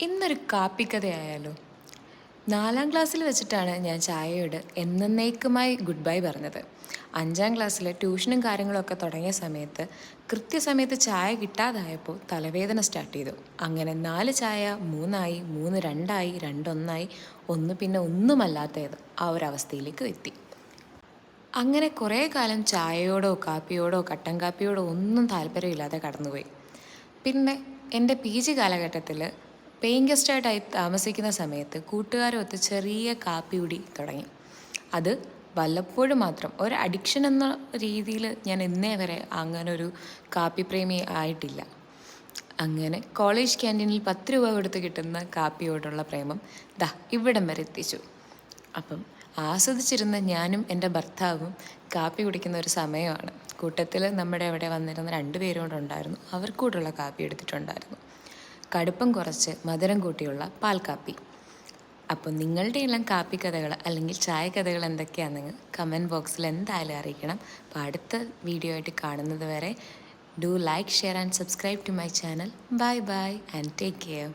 ഇന്നൊരു കാപ്പിക്കഥയായാലോ? നാലാം ക്ലാസ്സിൽ വെച്ചിട്ടാണ് ഞാൻ ചായയോട് എന്നേക്കുമായി ഗുഡ് ബൈ പറഞ്ഞത്. അഞ്ചാം ക്ലാസ്സിലെ ട്യൂഷനും കാര്യങ്ങളൊക്കെ തുടങ്ങിയ സമയത്ത് കൃത്യസമയത്ത് ചായ കിട്ടാതായപ്പോൾ തലവേദന സ്റ്റാർട്ട് ചെയ്തു. അങ്ങനെ നാല് ചായ മൂന്നായി മൂന്ന് രണ്ടായി രണ്ടൊന്നായി ഒന്ന് പിന്നെ ഒന്നുമല്ലാത്തത് ആ ഒരു അവസ്ഥയിലേക്ക് എത്തി. അങ്ങനെ കുറേ കാലം ചായയോടോ കാപ്പിയോടോ കട്ടൻ കാപ്പിയോടോ ഒന്നും താല്പര്യമില്ലാതെ കടന്നുപോയി. പിന്നെ എന്റെ പി ജി കാലഘട്ടത്തിൽ പേയിങ് ഗസ്റ്റായിട്ടായി താമസിക്കുന്ന സമയത്ത് കൂട്ടുകാരൊത്ത് ചെറിയ കാപ്പി കുടി തുടങ്ങി. അത് വല്ലപ്പോഴും മാത്രം. ഒരു അഡിക്ഷൻ എന്ന രീതിയിൽ ഞാൻ ഇന്നേ വരെ അങ്ങനെ ഒരു കാപ്പി പ്രേമി ആയിട്ടില്ല. അങ്ങനെ കോളേജ് ക്യാന്റീനിൽ പത്ത് രൂപ കൊടുത്ത് കിട്ടുന്ന കാപ്പിയോടുള്ള പ്രേമം ദാ ഇവിടം വരെ എത്തിച്ചു. അപ്പം ആസ്വദിച്ചിരുന്ന ഞാനും എന്റെ ഭർത്താവും കാപ്പി കുടിക്കുന്ന ഒരു സമയമാണ്. കൂട്ടത്തിൽ നമ്മുടെ അവിടെ വന്നിരുന്ന രണ്ട് പേരും കൂടെ ഉണ്ടായിരുന്നു. അവർക്കൂടുള്ള കാപ്പി എടുത്തിട്ടുണ്ടായിരുന്നു. കടുപ്പം കുറച്ച് മധുരം കൂട്ടിയുള്ള പാൽ കാപ്പി. അപ്പോൾ നിങ്ങളുടെ എല്ലാം കാപ്പി കഥകൾ അല്ലെങ്കിൽ ചായ കഥകൾ എന്തൊക്കെയാണെന്ന് കമന്റ് ബോക്സിൽ എന്തായാലും അറിയിക്കണം. അപ്പോൾ അടുത്ത വീഡിയോ ആയിട്ട് കാണുന്നത് വരെ do like share and subscribe to my channel bye bye and take care